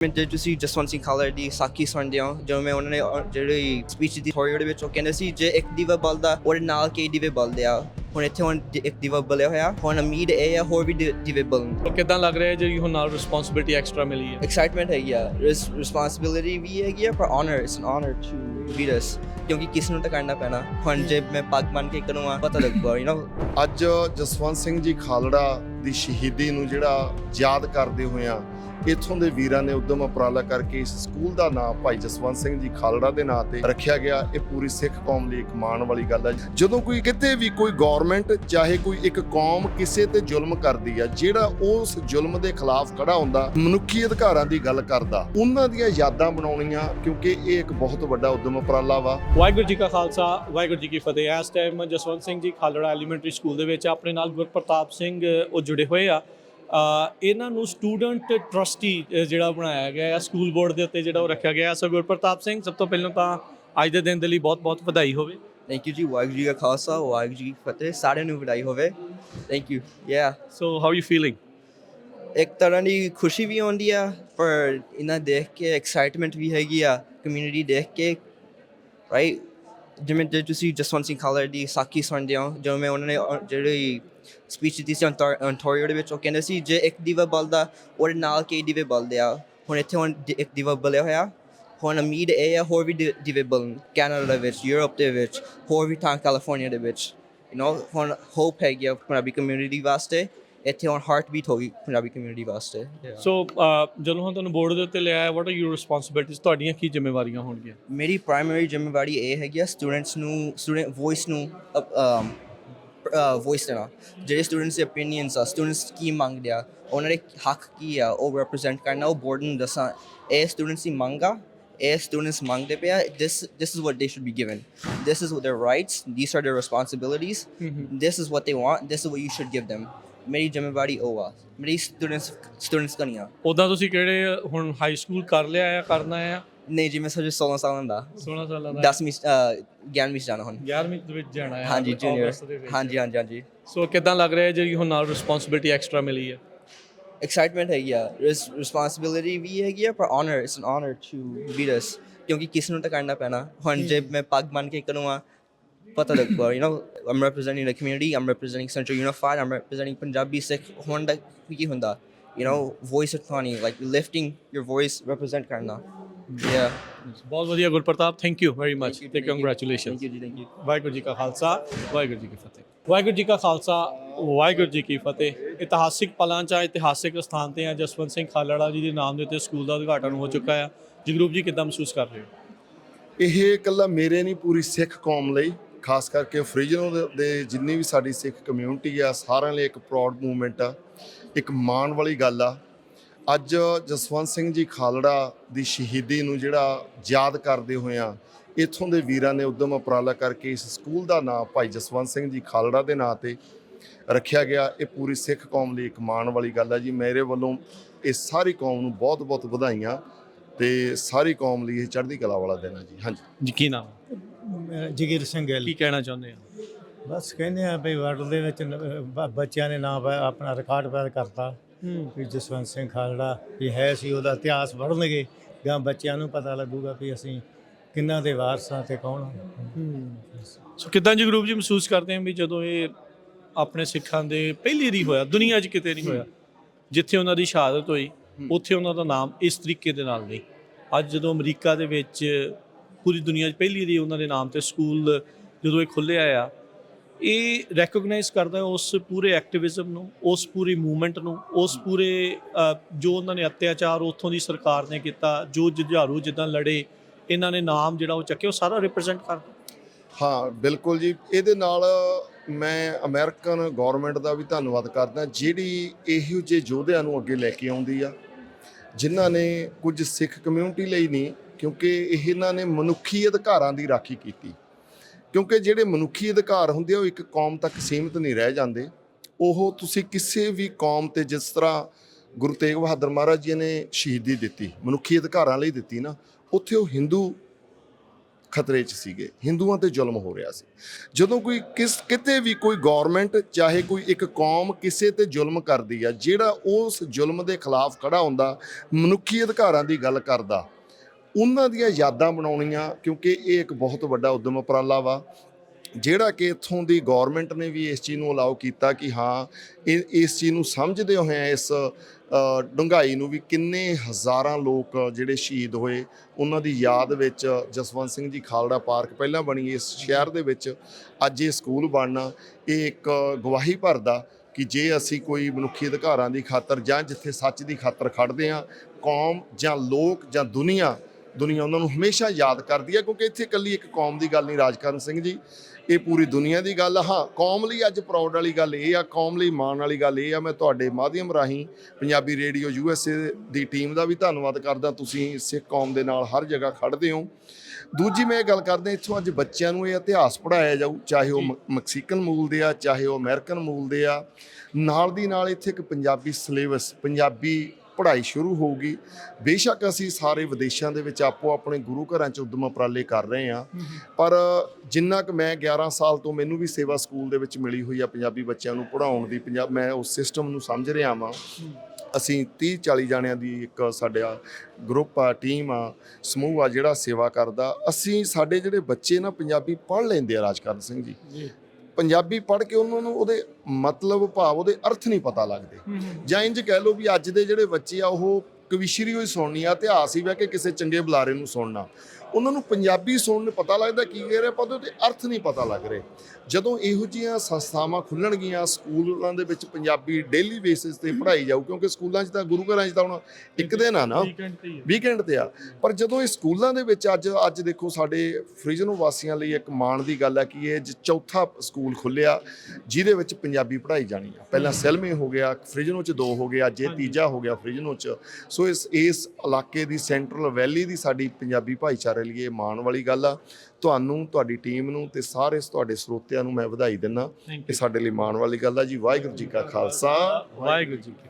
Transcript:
ਮੈਂ ਜੇ ਤੁਸੀਂ ਜਸਵੰਤ ਸਿੰਘ ਖਾਲੜਾ ਦੀ ਸਾਖੀ ਸੁਣਦੇ ਹੋ ਜਦੋਂ ਮੈਂ ਉਹਨਾਂ ਨੇ ਜਿਹੜੀ ਸਪੀਚ ਦੀ ਥੋੜੀ ਉਹਦੇ ਵਿੱਚ ਉਹ ਕਹਿੰਦੇ ਸੀ ਜੇ ਇੱਕ ਦੀਵਾ ਬਲਦਾ ਉਹਦੇ ਨਾਲ ਕਈ ਦੀਵੇ ਬਲਦੇ ਆ। ਹੁਣ ਇੱਥੇ ਹੁਣ ਇੱਕ ਦੀਵਾ ਬਲਿਆ ਹੋਇਆ ਹੁਣ ਉਮੀਦ ਇਹ ਆ ਹੋਰ ਵੀ ਦੀਵੇ ਬਲਣ। ਤਾਂ ਕਿਦਾਂ ਲੱਗ ਰਿਹਾ ਜਿਹੜੀ ਹੁਣ ਨਾਲ ਰਿਸਪੌਂਸਿਬਿਲਟੀ ਐਕਸਟਰਾ ਮਿਲੀ ਹੈ? ਐਕਸਾਈਟਮੈਂਟ ਹੈਗੀ ਆ। ਰਿਸਪੌਂਸਿਬਿਲਿਟੀ ਵੀ ਹੈਗੀ ਆ ਪਰ honour it's an honour to lead us ਕਿਉਂਕਿ ਕਿਸ ਨੂੰ ਤਾਂ ਕਰਨਾ ਪੈਣਾ। ਹੁਣ ਜੇ ਮੈਂ ਪੱਗ ਬੰਨ ਕੇ ਕਰੂੰਗਾ ਪਤਾ ਲੱਗੂਗਾ ਯੂ نو ਅੱਜ ਜਸਵੰਤ ਸਿੰਘ ਜੀ ਖਾਲੜਾ ਦੀ ਸ਼ਹੀਦੀ ਨੂੰ ਜਿਹੜਾ ਯਾਦ ਕਰਦੇ ਹੋਇਆਂ ਇੱਥੋਂ ਦੇ ਵੀਰਾਂ ਨੇ ਉਦਮ ਉਪਰਾਲਾ ਕਰਕੇ ਇਸ ਸਕੂਲ ਦਾ ਨਾਮ ਭਾਈ ਜਸਵੰਤ ਸਿੰਘ ਜੀ ਖਾਲੜਾ ਦੇ ਨਾਂ ਤੇ ਰੱਖਿਆ ਗਿਆ। ਇਹ ਪੂਰੀ ਸਿੱਖ ਕੌਮ ਲਈ ਇੱਕ ਮਾਣ ਵਾਲੀ ਗੱਲ ਹੈ। ਜਦੋਂ ਕੋਈ ਕਿਤੇ ਵੀ ਕੋਈ ਗਵਰਨਮੈਂਟ ਚਾਹੇ ਕੋਈ ਇੱਕ ਕੌਮ ਕਿਸੇ ਤੇ ਜ਼ੁਲਮ ਕਰਦੀ ਆ, ਜਿਹੜਾ ਉਸ ਜ਼ੁਲਮ ਦੇ ਖਿਲਾਫ ਖੜਾ ਹੁੰਦਾ, ਮਨੁੱਖੀ ਅਧਿਕਾਰਾਂ ਦੀ ਗੱਲ ਕਰਦਾ, ਉਹਨਾਂ ਦੀਆਂ ਯਾਦਾਂ ਬਣਾਉਣੀਆਂ, ਕਿਉਂਕਿ ਇਹ ਇੱਕ ਬਹੁਤ ਵੱਡਾ ਉਦਮ ਉਪਰਾਲਾ ਵਾ। ਵਾਹਿਗੁਰੂ ਜੀ ਕਾ ਖਾਲਸਾ, ਵਾਹਿਗੁਰੂ ਜੀ ਕੀ ਫਤਿਹ। ਇਸ time Jaswant Singh ji Khalra elementary school ਦੇ ਵਿੱਚ ਆਪਣੇ ਨਾਲ ਗੁਰਪ੍ਰਤਾਪ ਸਿੰਘ, ਉਹ ਜੁੜੇ ਹੋਏ ਆ। ਇਹਨਾਂ ਨੂੰ ਸਟੂਡੈਂਟ ਟਰਸਟੀ ਜਿਹੜਾ ਬਣਾਇਆ ਗਿਆ ਹੈ ਸਕੂਲ ਬੋਰਡ ਦੇ ਉੱਤੇ ਜਿਹੜਾ ਉਹ ਰੱਖਿਆ ਗਿਆ ਸੋ ਗੁਰਪ੍ਰਤਾਪ ਸਿੰਘ ਸਭ ਤੋਂ ਪਹਿਲਾਂ ਤਾਂ ਅੱਜ ਦੇ ਦਿਨ ਦੇ ਲਈ ਬਹੁਤ-ਬਹੁਤ ਵਧਾਈ ਹੋਵੇ। ਥੈਂਕ ਯੂ ਜੀ ਵਾਹਿਗੁਰੂ ਜੀ ਕਾ ਖਾਲਸਾ ਵਾਹਿਗੁਰੂ ਜੀ ਫਤਿਹ ਸਾਰਿਆਂ ਨੂੰ ਵਧਾਈ ਹੋਵੇ। Thank you yeah so how you feeling ਇੱਕ ਤਰ੍ਹਾਂ ਦੀ ਖੁਸ਼ੀ ਵੀ ਆਉਂਦੀ ਆ ਪਰ ਇਹਨਾਂ ਦੇਖ ਕੇ ਐਕਸਾਈਟਮੈਂਟ ਵੀ ਹੈਗੀ ਆ ਕਮਿਊਨਿਟੀ ਦੇਖ ਕੇ ਰਾਈਟ ਜਿਵੇਂ ਜੇ ਤੁਸੀਂ ਜਸਵੰਤ ਸਿੰਘ ਖਾਲੜਾ ਦੀ ਸਾਖੀ ਸੁਣਦੇ ਹੋ ਜਦੋਂ ਮੈਂ ਉਹਨਾਂ ਨੇ ਉਹ ਜਿਹੜੀ ਸਪੀਚ ਦਿੱਤੀ ਸੀ ਅੰਟੋਰੀਓ ਦੇ ਵਿੱਚ, ਉਹ ਕਹਿੰਦੇ ਸੀ, ਜੇ ਇੱਕ ਦੀਵਾ ਬਲਦਾ, ਉਹਦੇ ਨਾਲ ਕਈ ਦੀਵੇ ਬਲਦੇ ਆ। ਹੁਣ ਇੱਥੇ ਹੁਣ ਦ- ਇੱਕ ਦੀਵਾ ਬਲਿਆ ਹੋਇਆ। ਹੁਣ ਉਮੀਦ ਇਹ ਆ, ਹੋਰ ਵੀ ਦੀ- ਦੀਵੇ ਬਲਣ। ਕੈਨੇਡਾ ਦੇ ਵਿੱਚ ਯੂਰਪ ਦੇ ਵਿੱਚ, ਹੋਰ ਵੀ ਥਾਂ ਕੈਲੀਫੋਰਨੀਆ ਦੇ ਵਿੱਚ। ਯੂ نو ਹੁਣ ਹੋਪ ਹੈਗੀ ਆ, ਪੰਜਾਬੀ ਕਮਿਊਨਿਟੀ ਵਾਸਤੇ। ਇੱਥੇ ਹੁਣ ਹਾਰਟ ਬੀਟ ਹੋ ਗਈ ਪੰਜਾਬੀ ਕਮਿਊਨਿਟੀ ਵਾਸਤੇ। ਸੋ ਜਦੋਂ ਹੁਣ ਤੁਹਾਨੂੰ ਬੋਰਡ ਦੇ ਉੱਤੇ ਲਿਆ ਹੈ ਵਾਟ ਆਰ ਯੂਰ ਰਿਸਪੌਂਸਿਬਿਲਟੀਜ਼ ਤੁਹਾਡੀਆਂ ਕੀ ਜ਼ਿੰਮੇਵਾਰੀਆਂ ਹੋਣਗੀਆਂ? ਮੇਰੀ ਪ੍ਰਾਇਮਰੀ ਜ਼ਿੰਮੇਵਾਰੀ ਇਹ ਹੈਗੀ ਆ ਸਟੂਡੈਂਟਸ ਨੂੰ ਸਟੂਡੈਂਟ ਵੌਇਸ ਨੂੰ ਵੌਇਸ ਦੇਣਾ। ਜਿਹੜੇ ਸਟੂਡੈਂਟਸ ਦੇ opinions ਆ ਸਟੂਡੈਂਟਸ ਕੀ ਮੰਗਦੇ ਆ ਉਹਨਾਂ ਦੇ ਹੱਕ ਕੀ ਆ ਉਹ ਰਿਪਰੈਜ਼ੈਂਟ ਕਰਨਾ ਉਹ ਬੋਰਡ ਨੂੰ ਦੱਸਾਂ ਇਹ ਸਟੂਡੈਂਟਸ ਦੀ ਮੰਗ ਆ ਇਹ ਸਟੂਡੈਂਟਸ ਮੰਗਦੇ ਪਿਆ this is what they should be given. This is what their rights these are their responsibilities this is what they want this is what you should give them ਮੇਰੀ ਜ਼ਿੰਮੇਵਾਰੀ ਉਹ ਆ ਮੇਰੀ ਸਟੂਡੈਂਟਸ ਸਟੂਡੈਂਟਸ ਕਨੀਆਂ ਉਦਾਂ ਤੁਸੀਂ ਕਿਹੜੇ ਹੁਣ ਹਾਈ ਸਕੂਲ ਕਰ ਲਿਆ ਹੈ ਕਰਨਾ ਹੈ ਨਹੀਂ ਜੀ ਮੈਂ ਸਜੇ 16 ਸਾਲਾਂ ਦਾ। 16 ਸਾਲਾਂ ਦਾ। 10ਵੀਂ 11ਵੀਂ 'ਚ ਜਾਣਾ ਹੁਣ। 11ਵੀਂ ਦੇ ਵਿੱਚ ਜਾਣਾ ਹੈ ਹਾਂਜੀ ਜੂਨੀਅਰ। ਹਾਂਜੀ ਹਾਂਜੀ ਹਾਂਜੀ। ਸੋ ਕਿਦਾਂ ਲੱਗ ਰਿਹਾ ਜਿਹੜੀ ਹੁਣ ਨਾਲ ਰਿਸਪੌਂਸਿਬਿਲਟੀ ਐਕਸਟਰਾ ਮਿਲੀ ਹੈ ਐਕਸਾਈਟਮੈਂਟ ਹੈਗੀ ਆ। ਰਿਸਪੌਂਸਿਬਿਲਿਟੀ ਵੀ ਹੈਗੀ ਆ ਪਰ honour it's an honour to lead us ਕਿਉਂਕਿ ਕਿਸ ਨੂੰ ਤਾਂ ਕਰਨਾ ਪੈਣਾ। ਹੁਣ ਜੇ ਮੈਂ ਪੱਗ ਬੰਨ ਕੇ ਕਰੂੰਗਾ Patadak Bar. You know, I'm representing the community, I'm representing Central Unified, I'm representing Punjabi Sikh Honda Ki Honda. You know, voice uthani, like lifting your voice, represent karna. Yeah. ਬਹੁਤ ਵਧੀਆ Gurpratap thank you very much ਤੇ congratulation thank you ji thank you Waheguru ji ਕਾ ਖਾਲਸਾ ਵਾਹਿਗੁਰੂ ਜੀ ਕੀ ਫਤਿਹ ਵਾਹਿਗੁਰੂ ਜੀ ਕਾ ਖਾਲਸਾ ਵਾਹਿਗੁਰੂ ਜੀ ਕੀ ਫਤਿਹ ਇਤਿਹਾਸਿਕ ਪਲਾਂ 'ਚ ਇਤਿਹਾਸਿਕ ਸਥਾਨ ਤੇ ਆ ਜਸਵੰਤ ਸਿੰਘ ਖਾਲੜਾ ਜੀ ਦੇ ਨਾਮ ਦੇ ਉੱਤੇ ਸਕੂਲ ਦਾ ਉਦਘਾਟਨ ਹੋ ਚੁੱਕਾ ਆ ਜਗਰੂਪ ਜੀ ਕਿਦਾਂ ਮਹਿਸੂਸ ਕਰ ਰਹੇ ਹੋ ਇਹ ਇਕੱਲਾ ਮੇਰੇ ਨਹੀਂ ਪੂਰੀ ਸਿੱਖ ਕੌਮ ਲਈ ਖਾਸ ਕਰਕੇ ਫਰੀਜਨਲ ਦੇ ਜਿੰਨੀ ਵੀ ਸਾਡੀ ਸਿੱਖ ਕਮਿਊਨਿਟੀ ਆ, ਸਾਰਿਆਂ ਲਈ ਇੱਕ ਪ੍ਰਾਊਡ ਮੂਵਮੈਂਟ ਆ, ਇੱਕ ਮਾਣ ਵਾਲੀ ਗੱਲ ਆ। ਅੱਜ ਜਸਵੰਤ ਸਿੰਘ ਜੀ ਖਾਲੜਾ ਦੀ ਸ਼ਹੀਦੀ ਨੂੰ ਜਿਹੜਾ ਯਾਦ ਕਰਦੇ ਹੋਏ ਹੋਇਆਂ ਇੱਥੋਂ ਦੇ ਵੀਰਾਂ ਨੇ ਉਦਮ ਉਪਰਾਲਾ ਕਰਕੇ ਇਸ ਸਕੂਲ ਦਾ ਨਾਮ ਭਾਈ ਜਸਵੰਤ ਸਿੰਘ ਜੀ ਖਾਲੜਾ ਦੇ ਨਾਂ ਤੇ ਰੱਖਿਆ ਗਿਆ। ਇਹ ਪੂਰੀ ਸਿੱਖ ਕੌਮ ਲਈ ਇੱਕ ਮਾਣ ਵਾਲੀ ਗੱਲ ਆ ਜੀ। ਮੇਰੇ ਵੱਲੋਂ ਇਹ ਸਾਰੀ ਕੌਮ ਨੂੰ ਬਹੁਤ-ਬਹੁਤ ਵਧਾਈਆਂ ਤੇ ਸਾਰੀ ਕੌਮ ਲਈ ਇਹ ਚੜ੍ਹਦੀ ਕਲਾ ਵਾਲਾ ਦਿਨ ਆ ਜੀ। ਹਾਂਜੀ। ਜੀ, ਕੀ ਨਾਮ? ਜਗੀਰ ਸਿੰਘ ਗਿੱਲ। ਕੀ ਕਹਿਣਾ ਚਾਹੁੰਦੇ ਆ? ਬਸ ਕਹਿੰਦੇ ਆ ਵੀ ਵਰਲਡ ਦੇ ਵਿੱਚ ਨ- ਬ- ਬੱਚਿਆਂ ਨੇ ਨਾਮ ਪਾ- ਆਪਣਾ ਰਿਕਾਰਡ ਪੈਦਾ ਕਰਤਾ। ਹੂੰ। ਵੀ ਜਸਵੰਤ ਸਿੰਘ ਖਾਲੜਾ ਵੀ ਹੈ ਸੀ ਉਹਦਾ ਇਤਿਹਾਸ ਪੜ੍ਹਨਗੇ ਗਾਂ ਬੱਚਿਆਂ ਨੂੰ ਪਤਾ ਲੱਗੂਗਾ ਵੀ ਅਸੀਂ ਕਿੰਨਾ ਦੇ ਵਾਰਸਾਂ ਤੇ ਕੌਣ ਹਾਂ। ਸੋ ਕਿਦਾਂ ਜਗਰੂਪ ਜੀ ਮਹਿਸੂਸ ਕਰਦੇ ਆ ਵੀ ਜਦੋਂ ਇਹ ਆਪਣੇ ਸਿੱਖਾਂ ਦੇ ਪਹਿਲੀ ਰੀ ਹੋਇਆ ਦੁਨੀਆ 'ਚ ਕਿਤੇ ਨਹੀਂ ਹੋਇਆ ਜਿੱਥੇ ਉਹਨਾਂ ਦੀ ਸ਼ਹਾਦਤ ਹੋਈ ਉੱਥੇ ਉਹਨਾਂ ਦਾ ਨਾਮ ਇਸ ਤਰੀਕੇ ਦੇ ਨਾਲ ਨਹੀਂ। ਅੱਜ ਜਦੋਂ ਅਮਰੀਕਾ ਦੇ ਵਿੱਚ ਪੂਰੀ ਦੁਨੀਆ 'ਚ ਪਹਿਲੀ ਰੀ ਉਹਨਾਂ ਦੇ ਨਾਮ ਤੇ ਸਕੂਲ ਜਦੋਂ ਇਹ ਖੁੱਲਿਆ ਆ, ਇਹ ਰੈਕੋਗਨਾਈਜ਼ ਕਰਦਾ ਉਸ ਪੂਰੇ ਐਕਟਿਵਿਜ਼ਮ ਨੂੰ, ਉਸ ਪੂਰੀ ਮੂਵਮੈਂਟ ਨੂੰ, ਉਸ ਪੂਰੇ ਜੋ ਉਹਨਾਂ ਨੇ ਅਤਿਆਚਾਰ ਉੱਥੋਂ ਦੀ ਸਰਕਾਰ ਨੇ ਕੀਤਾ, ਜੋ ਜੁਝਾਰੂ ਜਿੱਦਾਂ ਲੜੇ, ਇਹਨਾਂ ਨੇ ਨਾਮ ਜਿਹੜਾ ਉਹ ਚੱਕਿਆ, ਉਹ ਸਾਰਾ ਰਿਪਰੈਜ਼ੈਂਟ ਕਰਦਾ ਹਾਂ, ਬਿਲਕੁਲ ਜੀ। ਇਹਦੇ ਨਾਲ ਮੈਂ ਅਮਰੀਕਨ ਗਵਰਨਮੈਂਟ ਦਾ ਵੀ ਧੰਨਵਾਦ ਕਰਦਾ, ਜਿਹੜੀ ਇਹੋ ਜਿਹੇ ਯੋਧਿਆਂ ਨੂੰ ਅੱਗੇ ਲੈ ਕੇ ਆਉਂਦੀ ਆ, ਜਿਨ੍ਹਾਂ ਨੇ ਕੁਝ ਸਿੱਖ ਕਮਿਊਨਿਟੀ ਲਈ ਨਹੀਂ ਕਿਉਂਕਿ ਇਹਨਾਂ ਨੇ ਮਨੁੱਖੀ ਅਧਿਕਾਰਾਂ ਦੀ ਰਾਖੀ ਕੀਤੀ। ਕਿਉਂਕਿ ਜਿਹੜੇ ਮਨੁੱਖੀ ਅਧਿਕਾਰ ਹੁੰਦੇ ਆ, ਉਹ ਇੱਕ ਕੌਮ ਤੱਕ ਸੀਮਿਤ ਨਹੀਂ ਰਹਿ ਜਾਂਦੇ। ਉਹ ਤੁਸੀਂ ਕਿਸੇ ਵੀ ਕੌਮ ਤੇ ਜਿਸ ਤਰ੍ਹਾਂ ਗੁਰੂ ਤੇਗ ਬਹਾਦਰ ਮਹਾਰਾਜ ਜੀ ਨੇ ਸ਼ਹੀਦੀ ਦਿੱਤੀ, ਮਨੁੱਖੀ ਅਧਿਕਾਰਾਂ ਲਈ ਦਿੱਤੀ ਨਾ, ਉੱਥੇ ਉਹ ਹਿੰਦੂ ਖਤਰੇ 'ਚ ਸੀਗੇ। ਹਿੰਦੂਆਂ ਤੇ ਜ਼ੁਲਮ ਹੋ ਰਿਹਾ ਸੀ। ਜਦੋਂ ਕੋਈ ਕਿਸ, ਕਿਤੇ ਵੀ ਕੋਈ ਗਵਰਨਮੈਂਟ ਚਾਹੇ ਕੋਈ ਇੱਕ ਕੌਮ ਕਿਸੇ ਤੇ ਜ਼ੁਲਮ ਕਰਦੀ ਆ, ਜਿਹੜਾ ਉਸ ਜ਼ੁਲਮ ਦੇ ਖਿਲਾਫ ਖੜਾ ਹੁੰਦਾ, ਮਨੁੱਖੀ ਅਧਿਕਾਰਾਂ ਦੀ ਗੱਲ ਕਰਦਾ ਉਹਨਾਂ ਦੀਆਂ ਯਾਦਾਂ ਬਣਾਉਣੀਆਂ ਕਿਉਂਕਿ ਇਹ ਇੱਕ ਬਹੁਤ ਵੱਡਾ ਉਦਮ ਉਪਰਾਲਾ ਵਾ। ਜਿਹੜਾ ਕਿ ਇੱਥੋਂ ਦੀ ਗਵਰਨਮੈਂਟ ਨੇ ਵੀ ਇਸ ਚੀਜ਼ ਨੂੰ ਅਲਾਉ ਕੀਤਾ ਕਿ ਹਾਂ ਇਹ ਇਸ ਚੀਜ਼ ਨੂੰ ਸਮਝਦੇ ਹੋਏ ਇਸ ਅ, ਡੂੰਘਾਈ ਨੂੰ ਵੀ ਕਿੰਨੇ ਹਜ਼ਾਰਾਂ ਲੋਕ ਜਿਹੜੇ ਸ਼ਹੀਦ ਹੋਏ। ਉਹਨਾਂ ਦੀ ਯਾਦ ਵਿੱਚ ਜਸਵੰਤ ਸਿੰਘ ਜੀ ਖਾਲੜਾ ਪਾਰਕ ਪਹਿਲਾਂ ਬਣੀ ਇਸ ਸ਼ਹਿਰ ਦੇ ਵਿੱਚ ਅੱਜ ਇਹ ਸਕੂਲ ਬਣਨਾ ਇਹ ਇੱਕ ਗਵਾਹੀ ਭਰਦਾ ਕਿ ਜੇ ਅਸੀਂ ਕੋਈ ਮਨੁੱਖੀ ਅਧਿਕਾਰਾਂ ਦੀ ਖਾਤਰ ਜਾਂ ਜਿੱਥੇ ਸੱਚ ਦੀ ਖਾਤਰ ਖੜਦੇ ਹਾਂ ਕੌਮ ਜਾਂ ਲੋਕ ਜਾਂ ਦੁਨੀਆ ਦੁਨੀਆ ਉਹਨਾਂ ਨੂੰ ਹਮੇਸ਼ਾ ਯਾਦ ਕਰਦੀ ਹੈ ਕਿਉਂਕਿ ਇੱਥੇ ਇਕੱਲੀ ਇੱਕ ਕੌਮ ਦੀ ਗੱਲ ਨਹੀਂ ਰਾਜਕਰਨ ਸਿੰਘ ਜੀ। ਇਹ ਪੂਰੀ ਦੁਨੀਆ ਦੀ ਗੱਲ ਹਾਂ ਕੌਮ ਲਈ ਅੱਜ ਪ੍ਰਾਊਡ ਵਾਲੀ ਗੱਲ ਇਹ ਆ ਕੌਮ ਲਈ ਮਾਣ ਵਾਲੀ ਗੱਲ ਇਹ ਆ। ਮੈਂ ਤੁਹਾਡੇ ਮਾਧਿਅਮ ਰਾਹੀਂ ਪੰਜਾਬੀ ਰੇਡੀਓ ਯੂਐਸਏ ਦੀ ਟੀਮ ਦਾ ਵੀ ਧੰਨਵਾਦ ਕਰਦਾ। ਤੁਸੀਂ ਸਿੱਖ ਕੌਮ ਦੇ ਨਾਲ ਹਰ ਜਗ੍ਹਾ ਖੜਦੇ ਹੋ। ਦੂਜੀ ਮੈਂ ਇਹ ਗੱਲ ਕਰਦਾ ਇੱਥੋਂ ਅੱਜ ਬੱਚਿਆਂ ਨੂੰ ਇਹ ਇਤਿਹਾਸ ਪੜਾਇਆ ਜਾਊ ਚਾਹੇ ਉਹ ਮੈਕਸੀਕਨ ਮੂਲ ਦੇ ਆ ਚਾਹੇ ਉਹ ਅਮਰੀਕਨ ਮੂਲ ਦੇ ਆ। ਨਾਲ ਦੀ ਨਾਲ ਇੱਥੇ ਇੱਕ ਪੰਜਾਬੀ ਸਿਲੇਬਸ ਪੰਜਾਬੀ ਪੜ੍ਹਾਈ ਸ਼ੁਰੂ ਹੋਊਗੀ ਬੇਸ਼ੱਕ ਅਸੀਂ ਸਾਰੇ ਵਿਦੇਸ਼ਾਂ ਦੇ ਵਿੱਚ ਆਪੋ ਆਪਣੇ ਗੁਰੂ ਘਰਾਂ 'ਚ ਉਦਮ ਉਪਰਾਲੇ ਕਰ ਰਹੇ ਹਾਂ। ਪਰ ਜਿੰਨਾ ਕਿ ਮੈਂ 11 ਸਾਲ ਤੋਂ ਮੈਨੂੰ ਵੀ ਸੇਵਾ ਸਕੂਲ ਦੇ ਵਿੱਚ ਮਿਲੀ ਹੋਈ ਆ ਪੰਜਾਬੀ ਬੱਚਿਆਂ ਨੂੰ ਪੜ੍ਹਾਉਣ ਦੀ ਪੰਜਾਬ ਮੈਂ ਉਸ ਸਿਸਟਮ ਨੂੰ ਸਮਝ ਰਿਹਾ ਵਾਂ। ਅਸੀਂ 30 40 ਜਾਣਿਆਂ ਦੀ ਇੱਕ ਸਾਡਾ ਗਰੁੱਪ ਆ ਟੀਮ ਆ ਸਮੂਹ ਆ ਜਿਹੜਾ ਸੇਵਾ ਕਰਦਾ। ਅਸੀਂ ਸਾਡੇ ਜਿਹੜੇ ਬੱਚੇ ਨਾ ਪੰਜਾਬੀ ਪੜ੍ਹ ਲੈਂਦੇ ਆ ਰਾਜਕਰਨ ਸਿੰਘ ਜੀ। ਪੰਜਾਬੀ ਪੜ੍ਹ ਕੇ ਉਹਨਾਂ ਨੂੰ ਉਹਦੇ ਮਤਲਬ ਭਾਵ ਉਹਦੇ ਅਰਥ ਨਹੀਂ ਪਤਾ ਲੱਗਦੇ। ਜਾਂ ਇੰਜ ਕਹਿ ਲਓ ਵੀ ਅੱਜ ਦੇ ਜਿਹੜੇ ਬੱਚੇ ਆ ਉਹ ਕਵਿਸ਼ਰੀ ਹੋਈ ਸੁਣਨੀ ਆ ਇਤਿਹਾਸ ਹੀ ਬਹਿ ਕੇ ਕਿਸੇ ਚੰਗੇ ਬੁਲਾਰੇ ਨੂੰ ਸੁਣਨਾ। ਉਹਨਾਂ ਨੂੰ ਪੰਜਾਬੀ ਸੁਣਨ ਪਤਾ ਲੱਗਦਾ ਕੀ ਕਹਿ ਰਿਹਾ ਪਰ ਉਹਦੇ ਅਰਥ ਨਹੀਂ ਪਤਾ ਲੱਗ ਰਹੇ। ਜਦੋਂ ਇਹੋ ਜਿਹੀਆਂ ਸੰਸਥਾਵਾਂ ਖੁੱਲਣਗੀਆਂ ਸਕੂਲਾਂ ਦੇ ਵਿੱਚ ਪੰਜਾਬੀ ਡੇਲੀ ਬੇਸਿਸ ਤੇ ਪੜ੍ਹਾਈ ਜਾਊ ਕਿਉਂਕਿ ਸਕੂਲਾਂ 'ਚ ਤਾਂ ਗੁਰੂ ਘਰਾਂ 'ਚ ਤਾਂ ਹੁਣ ਇੱਕ ਦਿਨ ਆ ਨਾ ਵੀਕਐਂਡ ਤੇ ਆ। ਪਰ ਜਦੋਂ ਇਹ ਸਕੂਲਾਂ ਦੇ ਵਿੱਚ ਅੱਜ ਅੱਜ ਦੇਖੋ ਸਾਡੇ ਫ੍ਰੀਜਨੋ ਵਾਸੀਆਂ ਲਈ ਇੱਕ ਮਾਣ ਦੀ ਗੱਲ ਹੈ ਕਿ ਇਹ ਜ- ਚੌਥਾ ਸਕੂਲ ਖੁੱਲਿਆ ਜਿਹਦੇ ਵਿੱਚ ਪੰਜਾਬੀ ਪੜ੍ਹਾਈ ਜਾਣੀ ਆ। ਪਹਿਲਾਂ ਸੈਲਮੇ ਹੋ ਗਿਆ ਫ੍ਰੀਜਨੋ ਚ ਦੋ ਹੋ ਗਿਆ ਅੱਜ ਇਹ ਤੀਜਾ ਹੋ ਗਿਆ ਫ੍ਰੀਜਨੋ ਚ। ਸੋ ਇਸ ਇਸ ਇਲਾਕੇ ਦੀ ਸੈਂਟਰਲ ਵੈਲੀ ਦੀ ਸਾਡੀ ਪੰਜਾਬੀ ਭਾਈਚਾਰੇ ਲਈ ਇਹ ਮਾਣ ਵਾਲੀ ਗੱਲ ਆ। ਤੁਹਾਨੂੰ ਤੁਹਾਡੀ ਟੀਮ ਨੂੰ ਤੇ ਸਾਰੇ ਤੁਹਾਡੇ ਸਰੋਤਿਆਂ ਨੂੰ ਮੈਂ ਵਧਾਈ ਦਿੰਦਾ ਇਹ ਸਾਡੇ ਲਈ ਮਾਣ ਵਾਲੀ ਗੱਲ ਆ ਜੀ। ਵਾਹਿਗੁਰੂ ਜੀ ਕਾ ਖਾਲਸਾ। ਵਾਹਿਗੁਰੂ ਜੀ ਕੀ